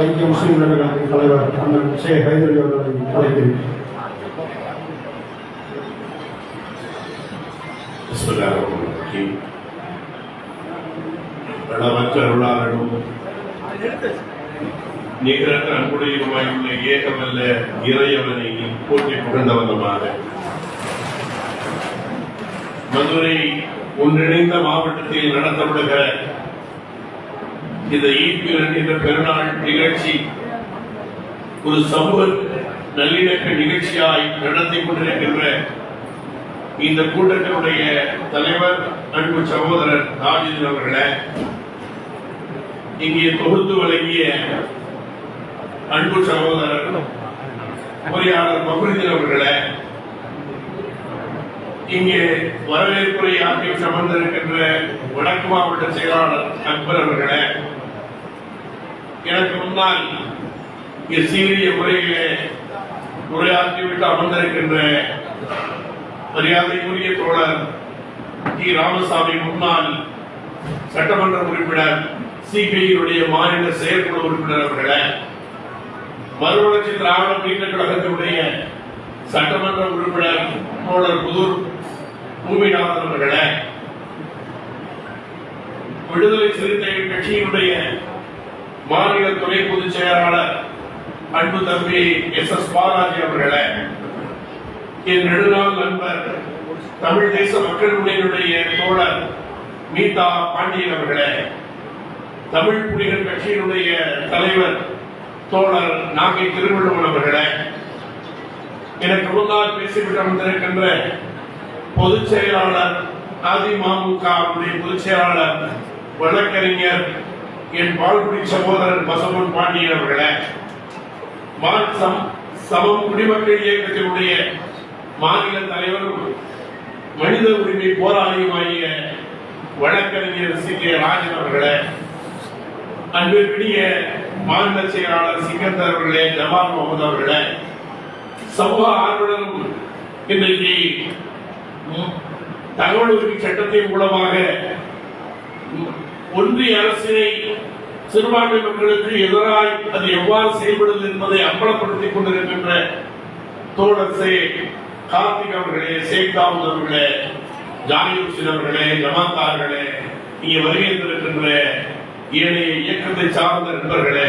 ஐக்கிய முஸ்லீம் நடிகர்களின் தலைவர் அண்ணன் சே ஹைதரி அவர்களை அழைக்கிறேன் பிரணவற்ற அருளாளனும் நிகரற்ற அன்புடையவாயுள்ள ஏகமல்ல இறையவனை போற்றி புகழ்ந்தவனமாக. மதுரை ஒன்றிணைந்த மாவட்டத்தில் நடத்தப்படுகிற இந்த ஈர்ப்பிரன் என்ற பெருநாள் நிகழ்ச்சி ஒரு சமூக நல்லிணக்க நிகழ்ச்சியாய் நடத்தி கொண்டிருக்கின்ற இந்த கூட்டத்தினுடைய தலைவர் அன்பு சகோதரர் ராஜேந்திரன் அவர்களே இங்கே தொகுத்து வழங்கிய அன்பு சகோதரர் பொறியாளர் மகுரிதன் அவர்களே இங்கே வரவேற்புரை ஆற்றி சமர்ந்திருக்கின்ற வடக்கு மாவட்ட செயலாளர் அக்பர் அவர்களே எனக்கு முன்னால் இங்கே சீரிய முறையிலே உரையாற்றிவிட்டு அமர்ந்திருக்கின்ற மரியாதைக்குரிய தோழர் டி. ராமசாமி முன்னாள் சட்டமன்ற உறுப்பினர் சிபிஐயுடைய மாநில செயற்குழு உறுப்பினர் அவர்களே மறுவளர்ச்சி திராவிட முன்னேற்ற கழகத்தினுடைய சட்டமன்ற உறுப்பினர் தோழர் புதூர் பூமிநாதன் அவர்களே விடுதலை சிறுத்தைகள் கட்சியினுடைய மாநில துணை பொதுச் செயலாளர் அன்பு தம்பி எஸ் எஸ் பாலாஜி அவர்களே என் நெடுநாள் நண்பர் தமிழ் தேச மக்கள் முன்னணியுடைய தோழர் மீதா பாண்டியன் அவர்களே தமிழ் புலிகள் கட்சியினுடைய தலைவர் தோழர் நாகை திருவள்ளுவன் அவர்களே எனக்கு முன்னால் பேசிவிட்டு வந்திருக்கின்ற பொதுச் செயலாளர் அதிமுக பொதுச் செயலாளர் வழக்கறிஞர் என் பால்குடி சகோதரர் பசவன் பாண்டியன் அவர்களே மாற்றம் சமம் குடிமக்கள் இயக்கத்தினுடைய மாநில தலைவரும் மனித உரிமை போராளியுமாகிய வழக்கறிஞர் சி. கே. ராஜன் அவர்களே அன்பிற்குரிய மாநில செயலாளர் சிக்கந்தர் அவர்களே ஜவான் முகமது அவர்களே சமூக ஆர்வலரும் இன்றைக்கு தகவல் உரிமை சட்டத்தின் மூலமாக ஒன்றிய அரசினை சிறுபான்மை மக்களுக்கு எதிராய் அது எவ்வாறு செயல்படுது என்பதை அம்பலப்படுத்திக் கொண்டிருக்கின்ற தோழர் சே கார்த்திக் அவர்களே ஷேக் தாவூத் அவர்களே ஜானி ஹுசேன் அவர்களே ஜமாத்தார்களே இங்கே வருகின்றிருக்கின்ற ஏனைய இயக்கத்தை சார்ந்த நண்பர்களே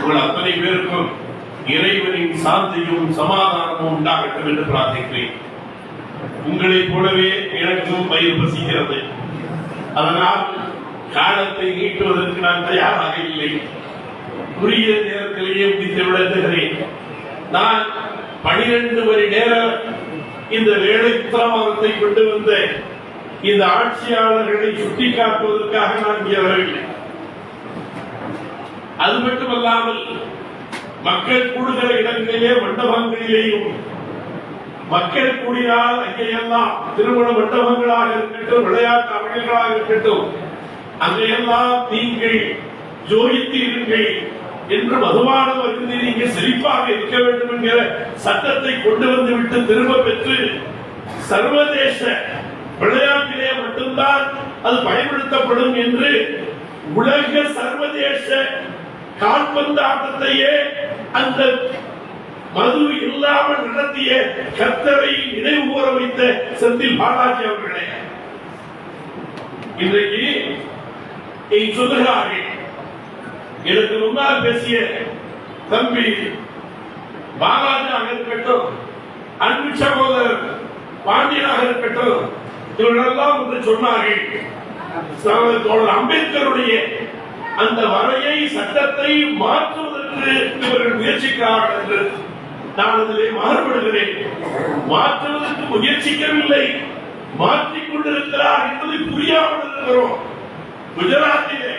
உங்கள் அத்தனை பேருக்கும் இறைவனின் சாந்தியும் சமாதானமும் உண்டாகட்டும் என்று பிரார்த்திக்கிறேன். உங்களைப் போலவே எனக்கும் பயிர் பசிக்கிறது. அதனால் காலத்தை நீட்டுவதற்கு நான் தயாராக இல்லை. குறுகிய நேரத்திலேயே முடித்து விளங்குகிறேன் நான் பனிரெண்டு மணி நேரம் இந்த வேலை கொண்டு வந்த இந்த ஆட்சியாளர்களை சுட்டிக்காட்டுவதற்காக நான் இங்கே வரவில்லை. அது மட்டுமல்லாமல் மக்கள் கூடுகிற இடங்களிலே மண்டபங்களிலேயும் மக்கள் கூடினால் அங்கேயெல்லாம் திருமண மண்டபங்களாக இருக்கட்டும் விளையாட்டு அமைப்புகளாக இருக்கட்டும் அதையெல்லாம் நீங்கள் ஜோதித்து என்று மதுவானம் இருந்து நீங்க செழிப்பாக இருக்க வேண்டும் என்கிற சட்டத்தை கொண்டு வந்து விட்டு திரும்ப பெற்று சர்வதேச விளையாட்டிலே மட்டும்தான் அது பயன்படுத்தப்படும் என்று உலக சர்வதேச கால்பந்து ஆட்டத்தையே அந்த மது இல்லாமல் நடத்திய கத்தரை நினைவு கூற வைத்த செந்தில் பாலாஜி அவர்களே இன்றைக்கு இதை சொல்லுகிறார்கள் எனக்கு முன்னால் பேசிய தம்பி பாலாஜியாக இருக்கட்டும் அன்பு சகோதரர் பாண்டியனாக இருக்கட்டும் இவர்களெல்லாம் வந்து சொன்னார்கள். அம்பேத்கருடைய அந்த வரையை சட்டத்தை மாற்றுவதற்கு இவர்கள் முயற்சிக்கிறார்கள் என்று நான் அதிலே மாறுபடுகிறேன் மாற்றுவதற்கு முயற்சிக்கவில்லை. மாற்றிக் கொண்டிருக்கிறார் என்பதை புரியாமல் இருக்கிறோம். குஜராத்திலே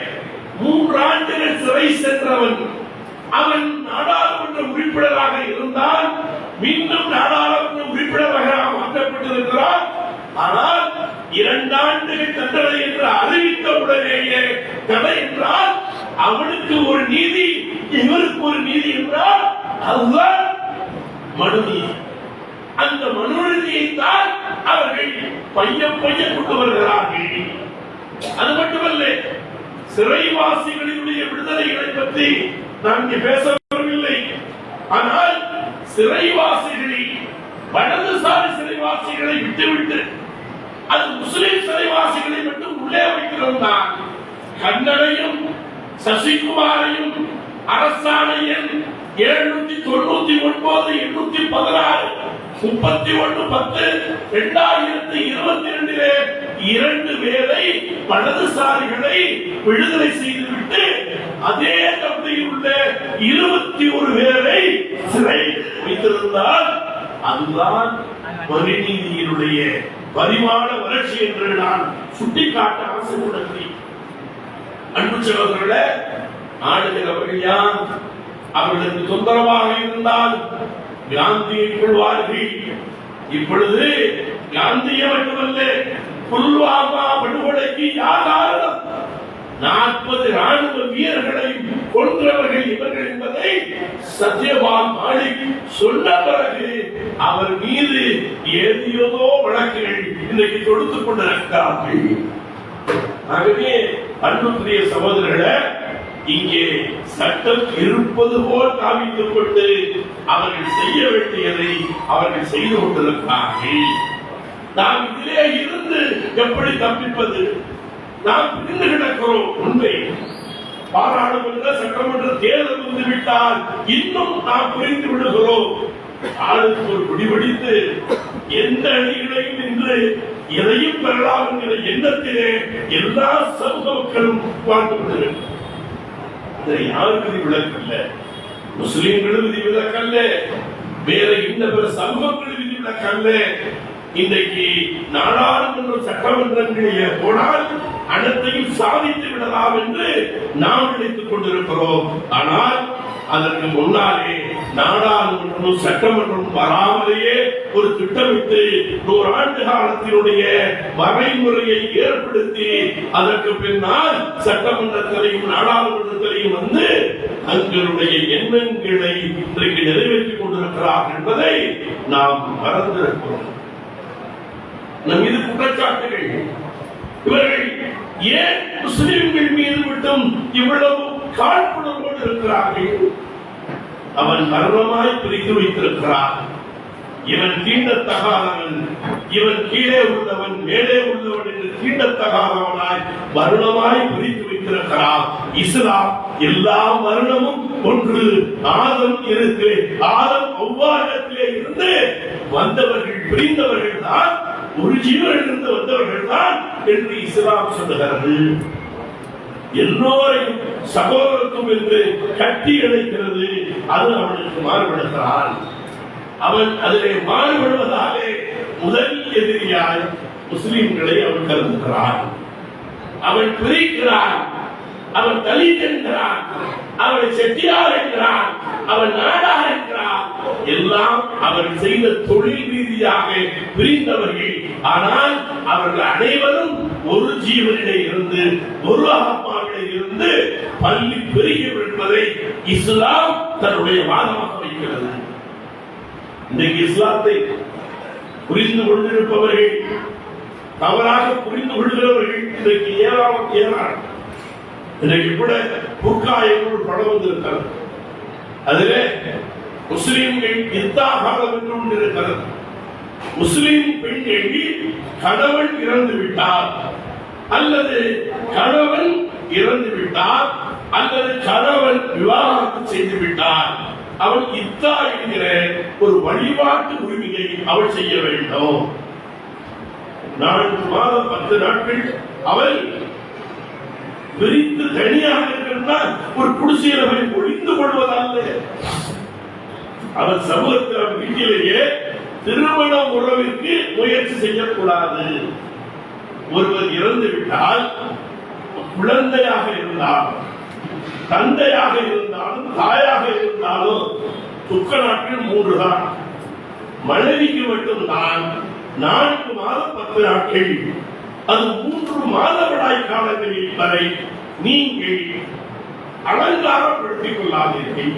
மூன்றாண்டுகள் சிறை சென்றவன் அவன் நாடாளுமன்ற உறுப்பினராக இருந்தால் மீண்டும் நாடாளுமன்ற உறுப்பினராக மாற்றப்பட்டிருக்கிறார் ஆனால் இரண்டாண்டுகள் தண்டனை என்று அறிவித்த உடனேயே தடை என்றால் அவனுக்கு ஒரு நீதி இவருக்கு ஒரு நீதி என்றால் அதுதான் மனுநீதி அந்த மனுநீதியை தான் அவர்கள் பையன் பையன் கொண்டு வருகிறார்கள். அது மட்டுமல்ல சிறைவாசிகளினுடைய விடுதலைகளை பற்றி நான் இங்கே பேச வரவில்லை ஆனால் சிறைவாசிகளை வலதுசாரி சிறைவாசிகளை விட்டுவிட்டு அது முஸ்லிம் சிறைவாசிகளை மட்டும் உள்ளே வைக்கிறோம் தான். கண்ணனையும் சசிகுமாரையும் அரசாணையின் எழுநூத்தி தொண்ணூத்தி ஒன்பது எண்ணூத்தி பதினாறு முப்பத்தி ஒன்று பத்து இரண்டாயிரத்தி இருபத்தி ரெண்டிலே இரண்டு பேரை வலதுசாரிகளை விடுதலை செய்துவிட்டு அதே கம்பெனியில் உள்ள இருபத்தி ஒரு பேரை சிறை வைத்திருந்தால் அதுதான் வரிநீதியினுடைய பரிமாண வளர்ச்சி என்று நான் சுட்டிக்காட்ட அரசு அன்பு சகோதரர்களே ஆளுகிறவர்கள் யார்? அவர்களுக்கு தொந்தரவாக இருந்தால் காந்தியை கொள்வார்கள். இப்பொழுது காந்தியை மட்டுமல்ல புல்வாமா படுகொலைக்கு யார் காரணம் நாற்பது ராணுவ வீரர்களை கொன்றவர்கள் இவர்கள் என்பதை சத்யபால் மாலிக் சொன்ன பிறகு அவர் மீது ஏதியதோ வழக்குகள் இன்றைக்கு தொடுத்துக் கொண்டிருக்கிறார்கள். ஆகவே அன்புக்குரிய சகோதரர்களை இங்கே சட்டம் இருப்பது போல் காமித்துக் கொண்டு அவர்கள் செய்ய வேண்டியதை அவர்கள் செய்து கொண்டிருக்கிறார்கள். நாம் இதிலே இருந்து எப்படி தப்பிப்பது? நாம் பிரிந்து கிடக்கிறோம் உண்மை. பாராளுமன்ற சட்டமன்ற தேர்தல் வந்து விட்டால் இன்னும் நாம் புரிந்து விடுகிறோம். ஆளுக்கு ஒரு முடிவெடித்து எந்த அணிகளையும் இன்று எதையும் பெறலாம் என்கிற எண்ணத்திலே எல்லா சமூக மக்களும் வாழ்ந்து கொண்டிருக்கிறார் இதை யாருக்கு இது விளக்கல்ல? முஸ்லிம்களும் விதி விளக்கல்ல. வேற இன்ன பிற சமூகங்களும் விதி விளக்கல்ல. இன்றைக்கு நாடாளுமன்ற சட்டமன்றங்களிலே போனால் அனைத்தையும் சாதித்து விடலாம் என்று நாம் நினைத்துக் கொண்டிருக்கிறோம். ஆனால் அதற்கு முன்னாலே நாடாளுமன்றமும் சட்டமன்றம் வராமலேயே ஒரு திட்டமிட்டு நூறாண்டு காலத்தினுடைய வரைமுறையை ஏற்படுத்தி அதற்கு பின்னால் சட்டமன்றத்திலையும் நாடாளுமன்றத்திலையும் வந்து தங்களுடைய எண்ணங்களை இன்றைக்கு நிறைவேற்றிக் கொண்டிருக்கிறார் என்பதை நாம் மறந்திருக்கிறோம். நம் மீது குற்றச்சாட்டுகள். இவர்கள் ஏன் முஸ்லிம்கள் மீது மட்டும் இவ்வளவு காழ்ப்புணர்வோடு இருக்கிறார்கள்? அவன் மரணமாய் பிரித்து வைத்திருக்கிறான். இவன் தீண்டத்தகாதவன். இவன் கீழே உள்ளவன் மேலே உள்ளவன் என்று தீண்டத்தகாதவனாய் வருணமாய் பிரித்து வைத்திருக்கிறார் இஸ்லாம் எல்லா வருணமும் ஒன்று. ஆதம் இருக்கு ஆதம் ஒவ்வாயிரத்திலே இருந்து வந்தவர்கள் பிரிந்தவர்கள் தான் ஒரு ஜீவனிலிருந்து வந்தவர்கள் தான் என்று இஸ்லாம் சொல்லுகிறது. எல்லோரையும் சகோதரத்துவம் என்று கட்டி அழைக்கிறது அது அவனுக்கு மாறுபடுகிறான் அவன் அதிலே மாறுபடுவதாலே முதல் எதிரியாய் முஸ்லிம்களை அவன் கருதுகிறான். அவன் பிரிக்கிறான். அவன் தலித் என்கிறான். அவன் செட்டியார் என்கிறான் அவன் நாடார் என்கிறான் எல்லாம் அவன் செய்த தொழில் ரீதியாக பிரிந்தவர்கள். ஆனால் அவர்கள் அனைவரும் ஒரு ஜீவனிலே இருந்து ஒரு ஆத்மாவிலே இருந்து பள்ளி பெருகி என்பதை இஸ்லாம் தன்னுடைய வாதமாக வைக்கிறது. இன்றைக்கு இஸ்லாத்தை புரிந்து கொண்டிருப்பவர்கள் தவறாக புரிந்து கொள்கிறவர்கள் இன்றைக்கு ஏராளம் ஏராளம் இன்றைக்கு கூட புக்காயங்கள் படம் வந்திருக்கிறது. அதிலே முஸ்லீம்கள் இத்தாகாலம் என்று ஒன்று முஸ்லீம் பெண் பெண்கள் கணவன் இறந்து விட்டார். அல்லது கணவன் இறந்து விட்டார். அல்லது கணவன் விவாகரத்து செய்து விட்டார். அவள் இத்தா என்கிற ஒரு வழிபாட்டு உரிமையை அவள் செய்ய வேண்டும். நான்கு மாதம் பத்து நாட்கள் அவள் பிரித்து தனியாக இருக்கின்ற ஒரு குடிசையில போய் ஒழிந்து கொள்வதல்ல அவர் சமூகத்தில் அவர் வீட்டிலேயே திருமண உறவிற்கு முயற்சி செய்யக்கூடாது. ஒருவர் இறந்து விட்டால் குழந்தையாக இருந்தால் தந்தையாக இருந்தாலும் தாயாக இருந்தாலும் துக்க நாட்கள் மூன்று தான் மனைவிக்கு மட்டும்தான் நான்கு மாதம் பத்து நாட்கள். அது மூன்று மாதவிடாய் காலங்களில் வரை நீங்கள் அலங்காரப்படுத்திக் கொள்ளாதீர்கள்.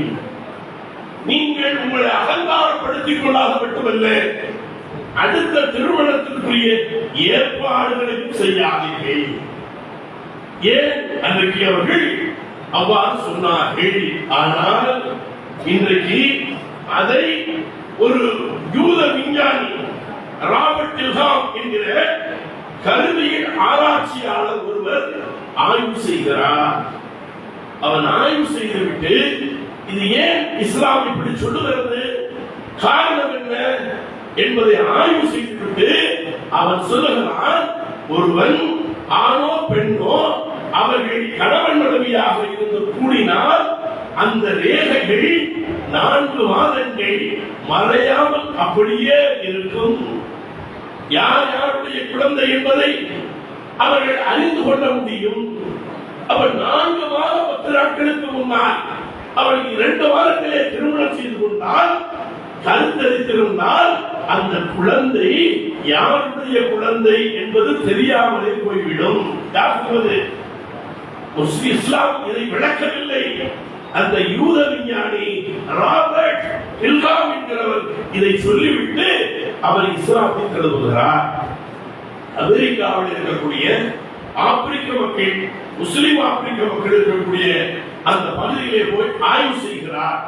நீங்கள் உங்களை அலங்காரப்படுத்திக் கொள்ளாத மட்டுமல்ல அடுத்த திருமணத்திற்குரிய ஏற்பாடுகளையும் செய்யாதீர்கள். ஏன்? அன்றைக்கு அவர்கள் அவ்வாறு சொன்னார்கள். ஆனால் இன்றைக்கு அதை ஒரு யூத விஞ்ஞானி ராபர்ட் இல்ஹாம் என்கிற கருவியல் ஆராய்ச்சியாளர் ஒருவர் ஆய்வு செய்கிறார். அவன் ஆய்வு செய்துவிட்டு இது ஏன் இஸ்லாம் இப்படி சொல்லுகிறது? காரணம் என்ன என்பதை ஆய்வு செய்துவிட்டு அவன் சொல்லுகிறான் ஒருவன் ஆணோ பெண்ணோ அவர்கள் கணவன் மனைவியாக இருந்து கூடினால் அந்த ரேகைகள் நான்கு மாதங்கள் மறையாமல் அப்படியே இருக்கும். யார் யாருடைய குழந்தை என்பதை அவர்கள் அறிந்து கொள்ள முடியும். அவள் நான்கு மாத பத்து நாட்களுக்கு முன்னால் அவள் இரண்டு வாரத்திலே திருமணம் செய்து கொண்டால் கருத்தரித்திருந்தால் அந்த குழந்தை யாருடைய குழந்தை என்பது தெரியாமலே போய்விடும். யார் முஸ்லிம் இஸ்லாம் இதை விளக்கவில்லை. அந்த யூத விஞ்ஞானி ராபர்ட் ஹில்காம் என்கிறவர் இதை சொல்லிவிட்டு அவர் இஸ்லாத்தில் தழுவுகிறார் அமெரிக்காவில் இருக்கக்கூடிய ஆப்பிரிக்க மக்கள் முஸ்லிம் ஆப்பிரிக்க மக்கள் இருக்கக்கூடிய அந்த பகுதியிலே போய் ஆய்வு செய்கிறார்.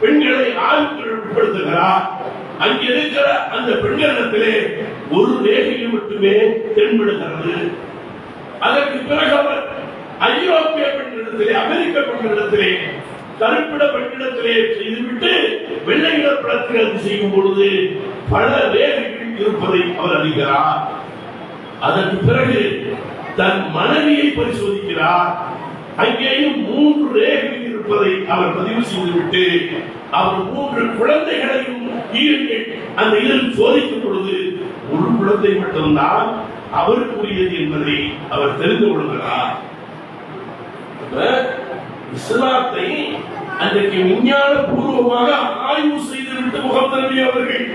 பெண்களை ஆய்வுக்கு உட்படுத்துகிறார். அங்கே இருக்கிற அந்த பெண்களிடத்திலே ஒரு ரேகையில் மட்டுமே தென்படுகிறது. அதற்கு பிறகு அவர் ஐரோப்பிய பெண்களிடத்திலே அமெரிக்க பெண்களிடத்திலே கருப்பிட பெண்ணிடத்திலே செய்துவிட்டு வெள்ளையிட நிற படத்தில் செய்யும் பொழுது பல வேலைகள் இருப்பதை அவர் அறிகிறார். அதற்கு பிறகு தன் மனைவியை பரிசோதிக்கிறார். அங்கேயும் மூன்று ரேகைகள் இருப்பதை அவர் பதிவு செய்துவிட்டு அவர் மூன்று குழந்தைகளையும் அந்த இதில் சோதிக்கும் பொழுது ஒரு குழந்தை மட்டும்தான் அவருக்குரியது என்பதை அவர் தெரிந்து கொள்கிறார். இஸ்லாத்தை அன்றைக்கு விஞ்ஞான பூர்வமாக ஆய்வு செய்துவிட்டு முகமது நபி அவர்கள்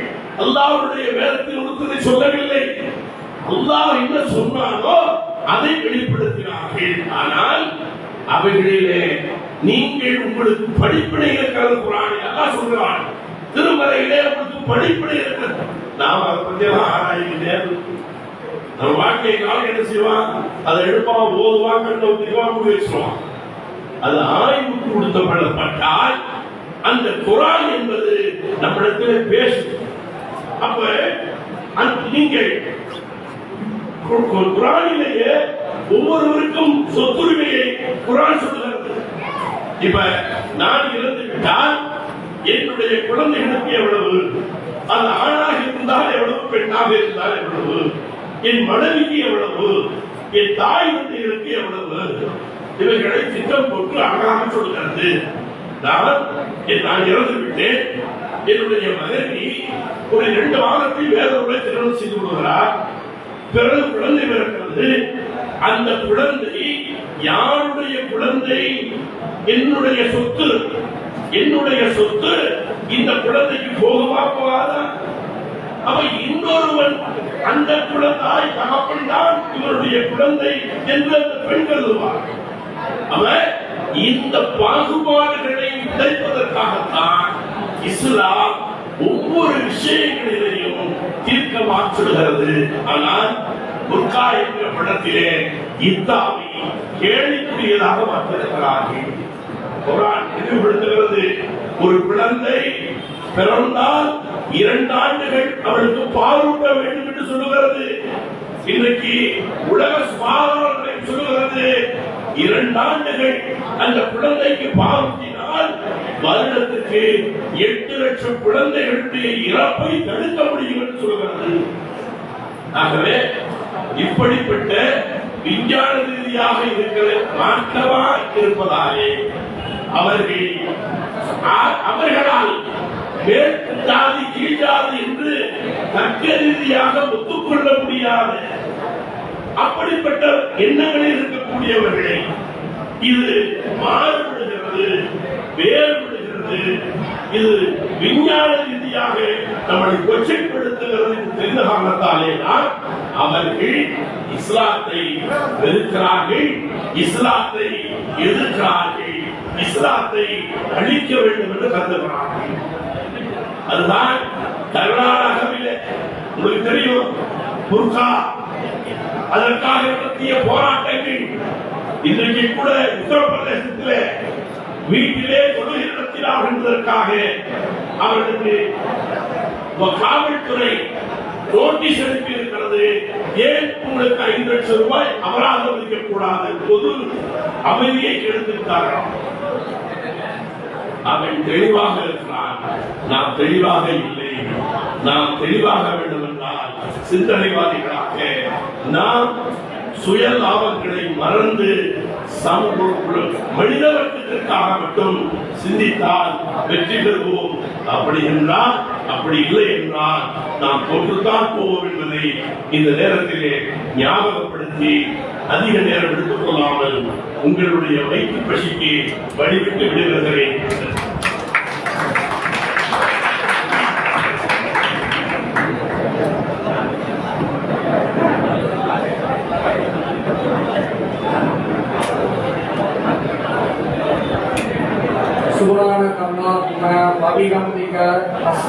அல்லாவுடைய வேதத்தில் உடுத்ததை சொல்லவில்லை. அல்லாஹ் என்ன சொன்னாரோ அதை வெளிப்படுத்தினார்கள். ஆனால் அவைகளிலே நீங்கள் உங்களுக்கு படிப்பினை இருக்கிறது குரான். எல்லாம் சொல்கிறான் திருமறையிலே உங்களுக்கு படிப்பினை இருக்கிறது. நாம் அதை பத்தி எல்லாம் ஆராயவில்லை. நம்ம வாழ்க்கை காலம் என்ன செய்வான்? அதை எடுப்பான் ஓதுவான் கண்ணை ஊத்திக்குவான் முடி அது ஆய்வுக்கு கொடுத்தப்படப்பட்டால் அந்த குரான் என்பது நம்மிடத்தில் பேசும். அப்ப நீங்கள் குரானிலேயே ஒவ்வொருவருக்கும் சொத்துரிமையை குரான் சொல்லுகிறது. இப்ப நான் இறந்து விட்டால் என்னுடைய குழந்தைகளுக்கு எவ்வளவு? அது ஆணாக இருந்தால் எவ்வளவு? பெண்ணாக இருந்தால் எவ்வளவு? என் மனைவிக்கு எவ்வளவு? என் தாய் தந்தைகளுக்கு எவ்வளவு? இவைகளை திட்டம் போட்டு அழகாக சொல்கிறது நான் நான் இறந்து விட்டேன். என்னுடைய மனைவி ஒரு இரண்டு மாதத்தில் வேற ஒரு திருமணம் செய்து கொள்கிறார். பிறகு குழந்தை பிறக்கிறது. அந்த குழந்தை யாருடைய குழந்தை? என்னுடைய சொத்து. என்னுடைய சொத்து. இந்த குழந்தைக்கு போகுமா போகாதா? அவ இன்னொருவன் அந்த குழந்தாய் தகப்பன் தான் இவருடைய குழந்தை என்று அந்த பெண் கருதுவார் அவர் இந்த பாகுபாடுகளை உடைப்பதற்காகத்தான் இஸ்லாம் ஒவ்வொரு விஷயங்களிலேயும் தீர்க்க மாற்றுகிறது. ஆனால் புர்கா என்ற படத்திலே இத்தாவை கேள்விக்குரியதாக மாற்றிருக்கிறார்கள் குரான் தெளிவுபடுத்துகிறது. ஒரு குழந்தை பிறந்தால் இரண்டு ஆண்டுகள் அவளுக்கு பாலூட்ட வேண்டும் என்று சொல்லுகிறது. இன்றைக்கு உலக சுகாதார சொல்லுகிறது. இரண்டு ஆண்டுகள் அந்த குழந்தைக்கு பாவத்தினால் வருடத்துக்கு எட்டு லட்சம் குழந்தைகளுடைய இறப்பை தடுக்க முடியும் என்று சொல்கிறது ஆகவே இப்படிப்பட்ட விஞ்ஞான ரீதியாக இருக்கிற மாற்றமா இருப்பதாலே அவர்கள் அவர்களால் மேற்கு ஜாதி கீழ் ஜாதி என்று தர்க்க ரீதியாக ஒத்துக்கொள்ள முடியாது அப்படிப்பட்ட எண்ணங்களில் இருக்கக்கூடியவர்களை இது மாறுபடுகிறது வேறுபடுகிறது. இது விஞ்ஞான ரீதியாக நம்மளை கொச்சைப்படுத்துகிறது தெரிந்த காரணத்தாலே தான் அவர்கள் இஸ்லாத்தை வெறுக்கிறார்கள் இஸ்லாத்தை எதிர்க்கிறார்கள் இஸ்லாத்தை அழிக்க வேண்டும் என்று கருதுகிறார்கள். அதுதான் கர்நாடகாவிலே உங்களுக்கு தெரியும் புர்கா அதற்காக நடத்திய போராட்டங்கள் இன்றைக்கு கூட உத்தரப்பிரதேசத்திலே வீட்டிலே தொழுகை நடத்தினார் என்பதற்காக அவர்களுக்கு காவல்துறை நோட்டீஸ் அனுப்பி இருக்கிறது ஏன் உங்களுக்கு ஐந்து லட்சம் ரூபாய் அபராதம் விதிக்கக்கூடாது? பொது அமைதியை கெடுத்துட்டார்கள் அவன் தெளிவாக இருக்கிறான். நாம் தெளிவாக இல்லை. நாம் தெளிவாக வேண்டும் என்றால் சிந்தனைவாதிகளாக நாம் சுய லாபங்களை மறந்து சமூக மனித வர்க்கத்திற்காக மட்டும் சிந்தித்தால் வெற்றி பெறுவோம். அப்படி என்றால் அப்படி இல்லை என்றால் நாம் தோற்றுத்தான் போவோம் என்பதை இந்த நேரத்திலே ஞாபகப்படுத்தி அதிக நேரம் எடுத்துக் கொள்ளாமல் உங்களுடைய வயிற்று பசிக்கு வழிவிட்டு விடுகிறேன்.